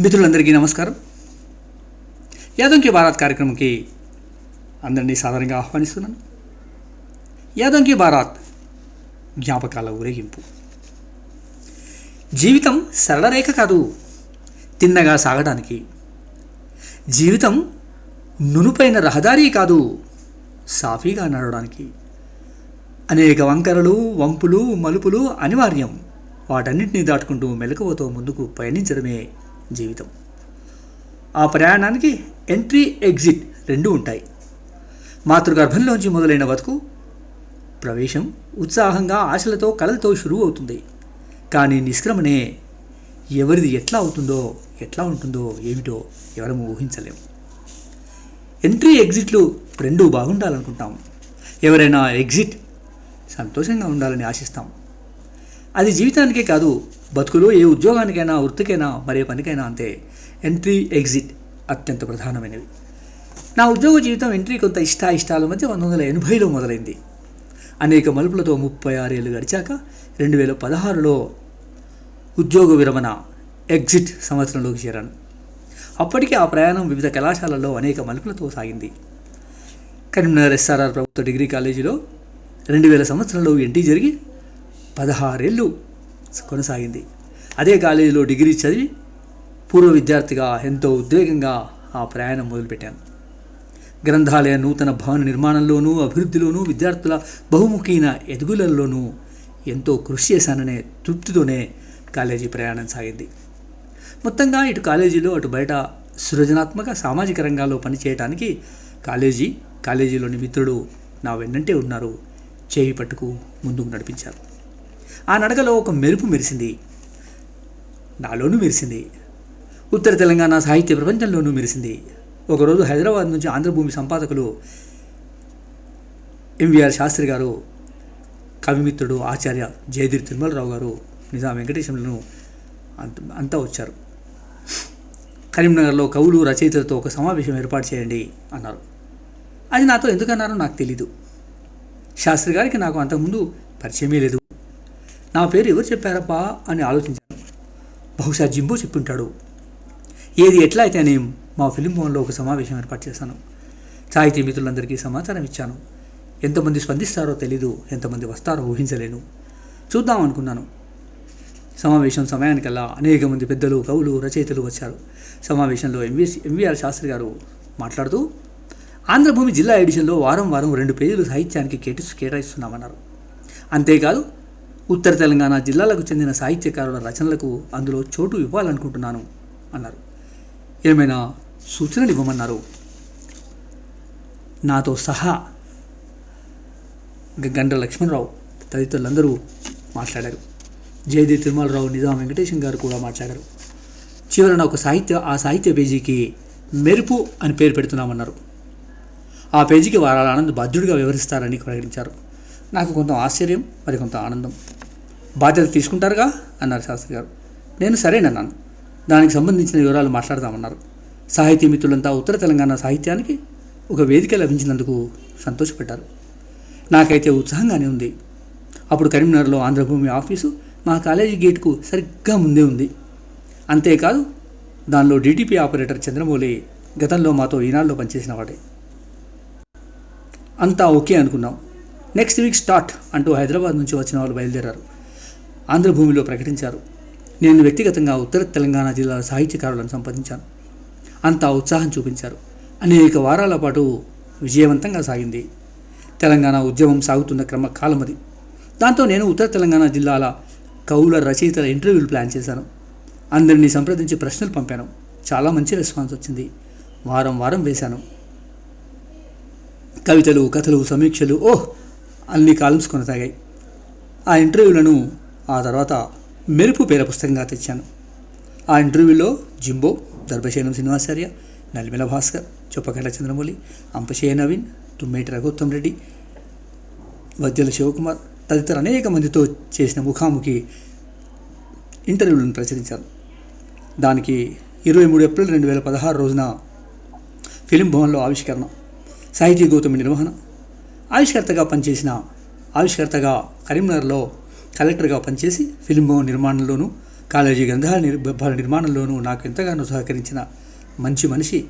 మిత్రులందరికీ నమస్కారం. యాదంకి భారత్ కార్యక్రమంకి అందరినీ సాధారణంగా ఆహ్వానిస్తున్నాను. యాదంకి భారత్ జ్ఞాపకాల ఊరేగింపు. జీవితం సరళరేఖ కాదు తిన్నగా సాగడానికి. జీవితం నునుపైన రహదారి కాదు సాఫీగా నడవడానికి. అనేక వంకరలు వంపులు మలుపులు అనివార్యం. వాటన్నిటినీ దాటుకుంటూ మెలకువతో ముందుకు పయనించడమే జీవితం. ఆ ప్రయాణానికి ఎంట్రీ ఎగ్జిట్ రెండూ ఉంటాయి. మాతృగర్భంలోంచి మొదలైన బతుకు ప్రవేశం ఉత్సాహంగా ఆశలతో కళలతో షురువు అవుతుంది. కానీ నిష్క్రమణే ఎవరిది ఎట్లా అవుతుందో ఎట్లా ఉంటుందో ఏమిటో ఎవరము ఊహించలేము. ఎంట్రీ ఎగ్జిట్లు రెండూ బాగుండాలనుకుంటాం. ఎవరైనా ఎగ్జిట్ సంతోషంగా ఉండాలని ఆశిస్తాం. అది జీవితానికే కాదు బతుకులో ఏ ఉద్యోగానికైనా వృత్తికైనా మరే పనికైనా అంతే. ఎంట్రీ ఎగ్జిట్ అత్యంత ప్రధానమైనవి. నా ఉద్యోగ జీవితం ఎంట్రీ కొంత ఇష్ట ఇష్టాల మధ్య పంతొమ్మిది వందల ఎనభైలో మొదలైంది. అనేక మలుపులతో ముప్పై ఆరేళ్ళు గడిచాక రెండు వేల పదహారులో ఉద్యోగ విరమణ ఎగ్జిట్ సంవత్సరంలోకి చేరాను. అప్పటికే ఆ ప్రయాణం వివిధ కళాశాలల్లో అనేక మలుపులతో సాగింది. కరీంనగర్ ఎస్ఆర్ఆర్ ప్రభుత్వ డిగ్రీ కాలేజీలో రెండు వేల సంవత్సరంలో ఎంటీ జరిగి పదహారేళ్ళు కొనసాగింది. అదే కాలేజీలో డిగ్రీ చదివి పూర్వ విద్యార్థిగా ఎంతో ఉద్వేగంగా ఆ ప్రయాణం మొదలుపెట్టాను. గ్రంథాలయ నూతన భవన నిర్మాణంలోనూ అభివృద్ధిలోనూ విద్యార్థుల బహుముఖీన ఎదుగులలోనూ ఎంతో కృషి చేశాననే తృప్తితోనే కాలేజీ ప్రయాణం సాగింది. మొత్తంగా ఇటు కాలేజీలో అటు బయట సృజనాత్మక సామాజిక రంగాల్లో పనిచేయడానికి కాలేజీ కాలేజీలోని మిత్రుడు నా వెన్నంటే ఉన్నారు. చేయి పట్టుకు ముందుకు నడిపించారు. ఆ నడకలో ఒక మెరుపు మెరిసింది. నాలోనూ మెరిసింది. ఉత్తర తెలంగాణ సాహిత్య ప్రపంచంలోనూ మెరిసింది. ఒకరోజు హైదరాబాద్ నుంచి ఆంధ్రభూమి సంపాదకులు ఎంవిఆర్ శాస్త్రి గారు కవిమిత్రుడు ఆచార్య జయదిరి తిరుమలరావు గారు నిజాం వెంకటేశ్వరులను అంత అంతా వచ్చారు. కరీంనగర్లో కవులు రచయితలతో ఒక సమావేశం ఏర్పాటు చేయండి అన్నారు. అది నాతో ఎందుకన్నారో నాకు తెలీదు. శాస్త్రి గారికి నాకు అంతకుముందు పరిచయమే లేదు. నా పేరు ఎవరు చెప్పారప్పా అని ఆలోచించాను. బహుశా జింబో చెప్పుంటాడు. ఏది ఎట్లా అయితే నేను మా ఫిలిం భవన్లో ఒక సమావేశం ఏర్పాటు చేశాను. సాహితీ మిత్రులందరికీ సమాచారం ఇచ్చాను. ఎంతమంది స్పందిస్తారో తెలీదు ఎంతమంది వస్తారో ఊహించలేను. చూద్దాం అనుకున్నాను. సమావేశం సమయానికల్లా అనేక మంది పెద్దలు కవులు రచయితలు వచ్చారు. సమావేశంలో ఎంవి ఎంవీఆర్ శాస్త్రి గారు మాట్లాడుతూ ఆంధ్రభూమి జిల్లా ఎడిషన్లో వారం వారం రెండు పేజీలు సాహిత్యానికి కేటి కేటాయిస్తున్నామన్నారు. అంతేకాదు ఉత్తర తెలంగాణ జిల్లాలకు చెందిన సాహిత్యకారుల రచనలకు అందులో చోటు ఇవ్వాలనుకుంటున్నాను అన్నారు. ఏమైనా సూచనలు ఇవ్వమన్నారు? నాతో సహా గండ్ర లక్ష్మణరావు తదితరులందరూ మాట్లాడారు. జయది తిరుమలరావు నిజాం వెంకటేశం గారు కూడా మాట్లాడారు. చివరన ఒక సాహిత్య ఆ సాహిత్య పేజీకి మెరుపు అని పేరు పెడుతున్నామన్నారు. ఆ పేజీకి వారాల ఆనంద్ బాధ్యుడిగా వివరిస్తారని ప్రకటించారు. నాకు కొంత ఆశ్చర్యం మరి కొంత ఆనందం. బాధ్యత తీసుకుంటారుగా? అన్నారు శాస్త్రి గారు. నేను సరేనన్నాను. దానికి సంబంధించిన వివరాలు మాట్లాడదామన్నారు. సాహితీ మిత్రులంతా ఉత్తర తెలంగాణ సాహిత్యానికి ఒక వేదిక లభించినందుకు సంతోషపడ్డారు నాకైతే ఉత్సాహంగానే ఉంది. అప్పుడు కరీంనగర్లో ఆంధ్రభూమి ఆఫీసు మా కాలేజీ గేట్కు సరిగ్గా ముందే ఉంది. అంతేకాదు దానిలో డీటీపీ ఆపరేటర్ చంద్రమౌళి గతంలో మాతో ఈనాడులో పనిచేసిన వాడే. అంతా ఓకే అనుకున్నాం. నెక్స్ట్ వీక్ స్టార్ట్ అంటూ హైదరాబాద్ నుంచి వచ్చిన వాళ్ళు బయలుదేరారు. ఆంధ్రభూమిలో ప్రకటించారు. నేను వ్యక్తిగతంగా ఉత్తర తెలంగాణ జిల్లాల సాహిత్యకారులను సంపాదించాను అంతా ఉత్సాహం చూపించారు. అనేక వారాల పాటు విజయవంతంగా సాగింది. తెలంగాణ ఉద్యమం సాగుతున్న క్రమ కాలం అది దాంతో నేను ఉత్తర తెలంగాణ జిల్లాల కవుల రచయితల ఇంటర్వ్యూలు ప్లాన్ చేశాను. అందరినీ సంప్రదించి ప్రశ్నలు పంపాను. చాలా మంచి రెస్పాన్స్ వచ్చింది. వారం వారం వేశాను. కవితలు కథలు సమీక్షలు ఓహ్ అన్ని కాలమ్స్ కొనసాగాయి. ఆ ఇంటర్వ్యూలను ఆ తర్వాత మెరుపు పేర పుస్తకంగా తెచ్చాను. ఆ ఇంటర్వ్యూలో జింబో దర్భశయనం శ్రీనివాసార్య నలిమిల భాస్కర్ చొప్పకట్ల చంద్రమౌళి అంపశేయ నవీన్ తుమ్మేటి రఘోత్తం రెడ్డి వద్యల శివకుమార్ తదితర అనేక మందితో చేసిన ముఖాముఖి ఇంటర్వ్యూలను ప్రచురించాను దానికి ఇరవై మూడు ఏప్రిల్ రెండు వేల పదహారు రోజున ఫిలిం భవన్లో ఆవిష్కరణ సాహితీ గౌతమి నిర్వహణ ఆవిష్కర్తగా పనిచేసిన ఆవిష్కర్తగా కరీంనగర్లో కలెక్టర్గా పనిచేసి ఫిల్మ్ నిర్మాణంలోనూ కాలేజీ గ్రంథాల నిర్భ నిర్మాణంలోనూ నాకు ఎంతగానో సహకరించిన మంచి మనిషి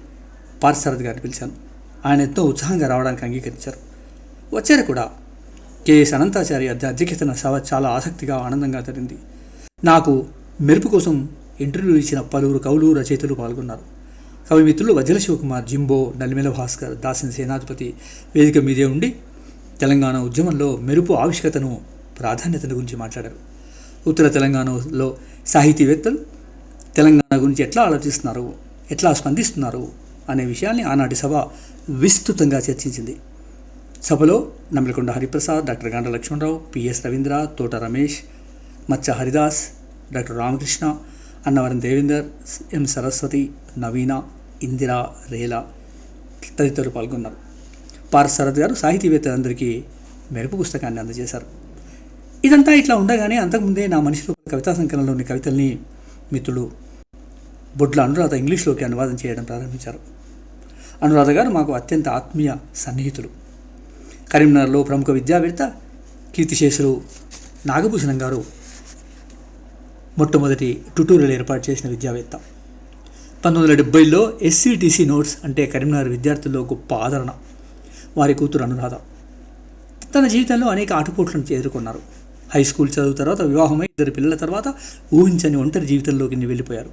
పార్సారథి గారిని పిలిచాను. ఆయన ఎంతో ఉత్సాహంగా రావడానికి అంగీకరించారు. వచ్చారు కూడా. కెఎస్ అనంతాచారి అధ్యక్షతన సభ చాలా ఆసక్తిగా ఆనందంగా జరిగింది. నాకు మెరుపు కోసం ఇంటర్వ్యూ ఇచ్చిన పలువురు కవులు రచయితలు పాల్గొన్నారు. కవి మిత్రులు వజ్ర శివకుమార్ జింబో నలిమెల భాస్కర్ దాసిన సేనాధిపతి వేదిక మీదే ఉండి తెలంగాణ ఉద్యమంలో మెరుపు ఆవిష్కతను ప్రాధాన్యతను గురించి మాట్లాడారు. ఉత్తర తెలంగాణలో సాహితీవేత్తలు తెలంగాణ గురించి ఎట్లా ఆలోచిస్తున్నారు? ఎట్లా స్పందిస్తున్నారు? అనే విషయాన్ని ఆనాటి సభ విస్తృతంగా చర్చించింది. సభలో నమ్మలకొండ హరిప్రసాద్ డాక్టర్ గండ Lakshmanarao PS Ravindra Thota Ramesh Maccha Haridas doctor Ramakrishna Annavaram Devender M. Saraswathi Naveena Indira Rela తదితరులు పాల్గొన్నారు. పార్స్ శరత్ గారు సాహితీవేత్తలందరికీ మెరుపు పుస్తకాన్ని అందజేశారు. ఇదంతా ఇట్లా ఉండగానే అంతకుముందే నా మనిషిలో కవితా సంకలనంలోని కవితల్ని మిత్రులు బొడ్ల అనురాధ ఇంగ్లీష్లోకి అనువాదం చేయడం ప్రారంభించారు. అనురాధ గారు మాకు అత్యంత ఆత్మీయ సన్నిహితులు. కరీంనగర్లో ప్రముఖ విద్యావేత్త కీర్తిశేషులు నాగభూషణం గారు మొట్టమొదటి ట్యుటోరియల్ ఏర్పాటు చేసిన విద్యావేత్త. పంతొమ్మిది వందల డెబ్బైలో ఎస్సీటీసీ నోట్స్ అంటే కరీంనగర్ విద్యార్థుల్లో గొప్ప ఆదరణ. వారి కూతురు అనురాధ. తన జీవితంలో అనేక ఆటుపోట్లను ఎదుర్కొన్నారు హై స్కూల్ చదువు తర్వాత వివాహమై ఇద్దరు పిల్లల తర్వాత ఊహించని ఒంటరి జీవితంలోకి వెళ్ళిపోయారు.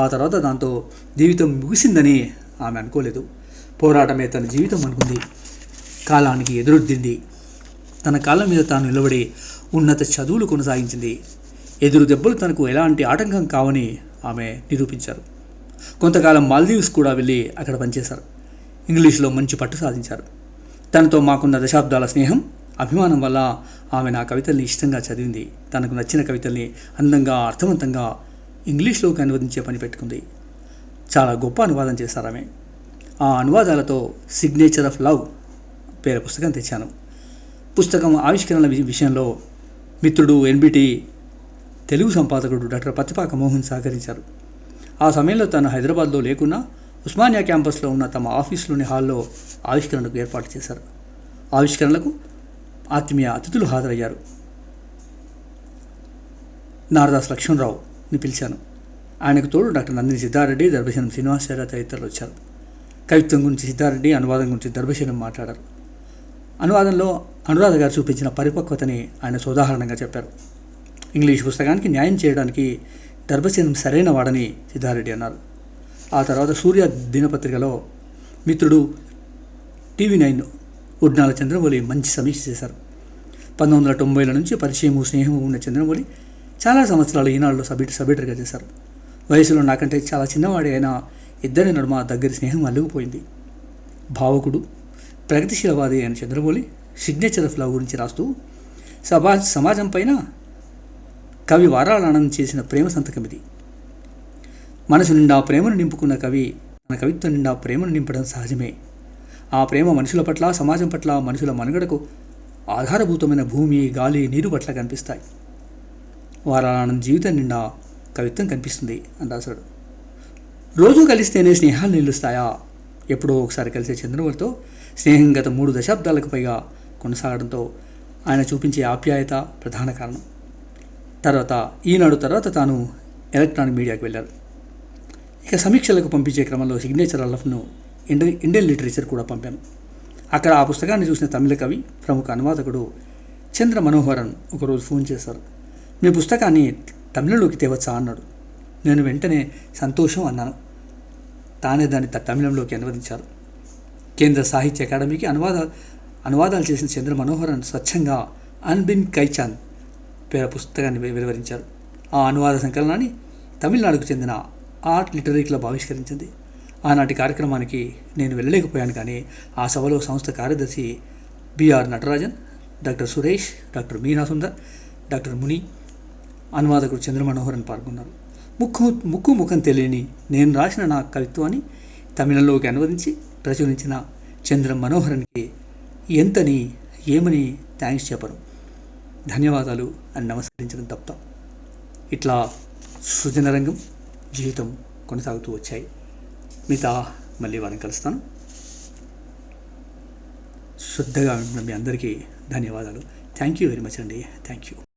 ఆ తర్వాత దాంతో జీవితం ముగిసిందని ఆమె అనుకోలేదు. పోరాటమే తన జీవితం అనుకుంది. కాలానికి ఎదురొద్దింది. తన కాళ్ళ మీద తాను నిలబడి ఉన్నత చదువులు కొనసాగించింది. ఎదురు దెబ్బలు తనకు ఎలాంటి ఆటంకం కావని ఆమె నిరూపించారు. కొంతకాలం మాల్దీవ్స్ కూడా వెళ్ళి అక్కడ పనిచేశారు. ఇంగ్లీష్లో మంచి పట్టు సాధించారు. తనతో మాకున్న దశాబ్దాల స్నేహం అభిమానం వల్ల ఆమె నా కవితల్ని ఇష్టంగా చదివింది. తనకు నచ్చిన కవితల్ని అందంగా అర్థవంతంగా ఇంగ్లీష్లోకి అనువదించే పని పెట్టుకుంది. చాలా గొప్ప అనువాదం చేశారు ఆమె. ఆ అనువాదాలతో సిగ్నేచర్ ఆఫ్ లవ్ పేరు పుస్తకం తెచ్చాను. పుస్తకం ఆవిష్కరణల విషయంలో మిత్రుడు ఎన్బిటి తెలుగు సంపాదకుడు డాక్టర్ పత్తిపాక మోహన్ సహకరించారు. ఆ సమయంలో తను హైదరాబాద్లో లేకున్నా ఉస్మానియా క్యాంపస్లో ఉన్న తమ ఆఫీసులోని హాల్లో ఆవిష్కరణకు ఏర్పాటు చేశారు. ఆవిష్కరణలకు ఆత్మీయ అతిథులు హాజరయ్యారు. నారదాస్ లక్ష్మణరావుని పిలిచాను. ఆయనకు తోడు డాక్టర్ నందిని సిద్ధారెడ్డి దర్భశనం శ్రీనివాసాచార్య తదితరులు వచ్చారు. కవిత్వం గురించి సిద్ధారెడ్డి అనువాదం గురించి దర్భశనం మాట్లాడారు. అనువాదంలో అనురాధ గారు చూపించిన పరిపక్వతని ఆయన సోదాహరణంగా చెప్పారు. ఇంగ్లీష్ పుస్తకానికి న్యాయం చేయడానికి దర్భశనం సరైన వాడని సిద్ధారెడ్డి అన్నారు. ఆ తర్వాత సూర్య దినపత్రికలో మిత్రుడు టీవీ నైన్ ఉడ్నాల చంద్రమౌళి మంచి సమీక్ష చేశారు. పంతొమ్మిది వందల తొంభైల నుంచి పరిచయము స్నేహము ఉన్న చంద్రమౌళి చాలా సంవత్సరాలు ఈనాడులో సబిట్ సబిటర్గా చేశారు. వయసులో నాకంటే చాలా చిన్నవాడి అయినా ఇద్దరి నడుమ దగ్గర స్నేహం అల్లుకుపోయింది. భావకుడు ప్రగతిశీలవాది అయిన చంద్రమౌళి సిగ్నేచర్ ఆఫ్ లవ్ గురించి రాస్తూ సభా సమాజం పైన కవి వారాలానందం చేసిన ప్రేమ సంతకం ఇది. మనసు నిండా ప్రేమను నింపుకున్న కవి తన కవిత్వం నిండా ప్రేమను నింపడం సహజమే. ఆ ప్రేమ మనుషుల పట్ల సమాజం పట్ల మనుషుల మనుగడకు ఆధారభూతమైన భూమి గాలి నీరు పట్ల కనిపిస్తాయి. వారానంద జీవితం నిండా కవిత్వం కనిపిస్తుంది అని రాశాడు రోజు కలిస్తేనే స్నేహాలు నిలుస్తాయా? ఎప్పుడో ఒకసారి కలిసే చంద్రమౌళితో స్నేహం గత మూడు దశాబ్దాలకు పైగా కొనసాగడంతో ఆయన చూపించే ఆప్యాయత ప్రధాన కారణం. తర్వాత ఈనాడు తర్వాత తాను ఎలక్ట్రానిక్ మీడియాకు వెళ్ళారు. ఇక సమీక్షలకు పంపించే క్రమంలో సిగ్నేచర్ అల్లఫ్ను ఇండియన్ ఇండియన్ లిటరేచర్ కూడా పంపాను అక్కడ ఆ పుస్తకాన్ని చూసిన తమిళ కవి ప్రముఖ అనువాదకుడు చంద్ర మనోహరన్ ఒకరోజు ఫోన్ చేశారు. మీ పుస్తకాన్ని తమిళంలోకి తేవచ్చా? అన్నాడు. నేను వెంటనే సంతోషం అన్నాను. తానే దాన్ని తమిళంలోకి అనువదించారు. కేంద్ర సాహిత్య అకాడమీకి అనువాద అనువాదాలు చేసిన చంద్ర మనోహరన్ స్వచ్ఛంగా అన్బిన్ కైచాంద్ పేర పుస్తకాన్ని వె- వెలువరించారు ఆ అనువాద సంకలనాన్ని తమిళనాడుకు చెందిన ఆర్ట్ లిటరీ క్లబ్ ఆవిష్కరించింది. ఆనాటి కార్యక్రమానికి నేను వెళ్ళలేకపోయాను కానీ ఆ సభలో సంస్థ కార్యదర్శి B R Natarajan doctor Suresh doctor Meena Sundar doctor Muni అనువాదకుడు చంద్ర మనోహరన్ పాల్గొన్నారు. ముక్కు ముక్కు ముఖం తెలియని నేను రాసిన నా కవిత్వాన్ని తమిళంలోకి అనువదించి ప్రచురించిన చంద్ర మనోహరన్కి ఎంతని ఏమని థ్యాంక్స్ చెప్పను. ధన్యవాదాలు అని నమస్కరించడం తప్ప. ఇట్లా సృజన రంగం జీవితం కొనసాగుతూ వచ్చాయి. మిగతా మళ్ళీ వారిని కలుస్తాను. శుద్ధగా మీ అందరికీ ధన్యవాదాలు. థ్యాంక్ యూ వెరీ మచ్ అండి. Thank you.